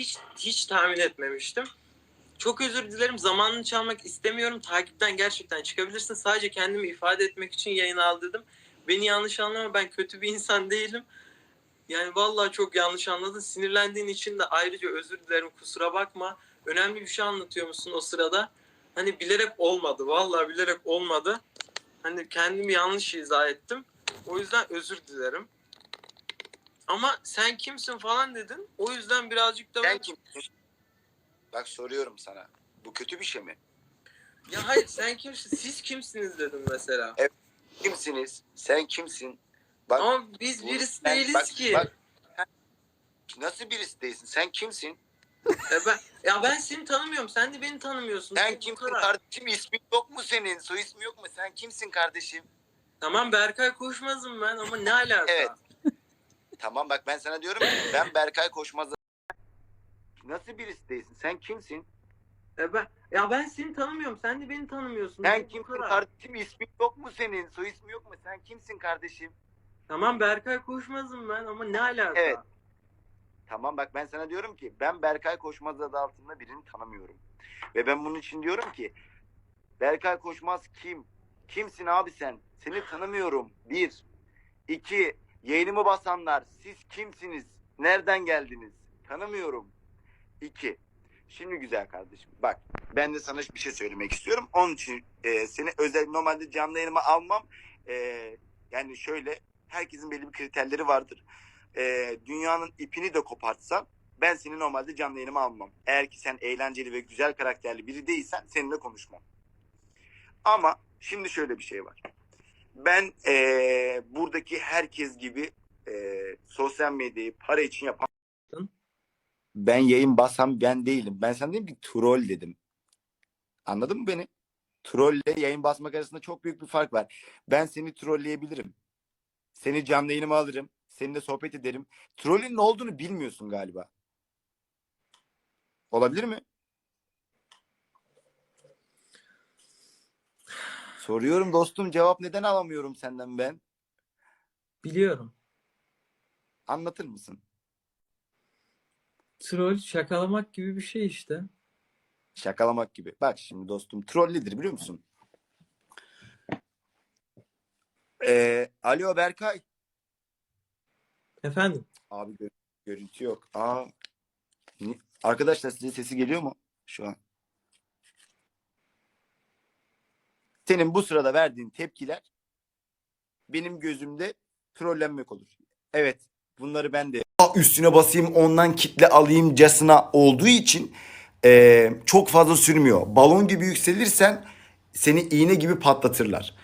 hiç, hiç tahmin etmemiştim. Çok özür dilerim. Zamanını çalmak istemiyorum. Takipten gerçekten çıkabilirsin. Sadece kendimi ifade etmek için yayına al dedim. Beni yanlış anlama. Ben kötü bir insan değilim. Yani vallahi çok yanlış anladın. Sinirlendiğin için de ayrıca özür dilerim. Kusura bakma. Önemli bir şey anlatıyor musun o sırada? Hani bilerek olmadı. Vallahi bilerek olmadı. Hani kendimi yanlış izah ettim. O yüzden özür dilerim. Ama sen kimsin falan dedin. O yüzden birazcık da Sen kimsin? Bak soruyorum sana. Bu kötü bir şey mi? Ya hayır sen kimsin? Siz kimsiniz dedim mesela. Kimsiniz? Sen kimsin? Bak, Ama biz birisi sen- değiliz bak- ki. bak. nasıl birisi değilsin? Sen kimsin? Ya ben ya ben seni tanımıyorum. Sen de beni tanımıyorsun. Sen Bu kimsin kadar. kardeşim? İsmin yok mu senin? Soy ismi yok mu? Sen kimsin kardeşim? Tamam Berkay Koşmaz'ım ben ama ne alaka? Evet. Tamam bak ben sana diyorum ki ben Berkay Koşmaz'a Nasıl birisi değilsin? Sen kimsin? Ya ben ya ben seni tanımıyorum. Sen de beni tanımıyorsun. Sen Bu kimsin kadar. kardeşim? İsmin yok mu senin? Soy ismi yok mu? Sen kimsin kardeşim? Tamam Berkay Koşmaz'ım ben ama ne alaka? Evet. Tamam bak ben sana diyorum ki ben Berkay Koşmaz adı altında birini tanımıyorum. Ve ben bunun için diyorum ki Berkay Koşmaz kim? Kimsin abi sen? Seni tanımıyorum. Bir. İki. Yeğenimi basanlar. Siz kimsiniz? Nereden geldiniz? Tanımıyorum. İki. Şimdi güzel kardeşim. Bak ben de sana bir şey söylemek istiyorum. Onun için e, seni özel normalde canlı yayınıma almam. E, yani şöyle herkesin belli bir kriterleri vardır e, dünyanın ipini de kopartsan ben seni normalde canlı yayınıma almam. Eğer ki sen eğlenceli ve güzel karakterli biri değilsen seninle konuşmam. Ama şimdi şöyle bir şey var. Ben e, buradaki herkes gibi e, sosyal medyayı para için yapan ben yayın basam ben değilim. Ben sana dedim ki troll dedim. Anladın mı beni? Trolle yayın basmak arasında çok büyük bir fark var. Ben seni trolleyebilirim. Seni canlı yayınıma alırım. Seninle sohbet ederim. Trollün ne olduğunu bilmiyorsun galiba. Olabilir mi? Soruyorum dostum cevap neden alamıyorum senden ben? Biliyorum. Anlatır mısın? Troll şakalamak gibi bir şey işte. Şakalamak gibi. Bak şimdi dostum troll nedir biliyor musun? Ee, alo Berkay. Efendim? Abi gö- görüntü yok. Aa. Arkadaşlar size sesi geliyor mu şu an? Senin bu sırada verdiğin tepkiler benim gözümde trollenmek olur. Evet, bunları ben de üstüne basayım ondan kitle alayım casına olduğu için eee, çok fazla sürmüyor. Balon gibi yükselirsen seni iğne gibi patlatırlar.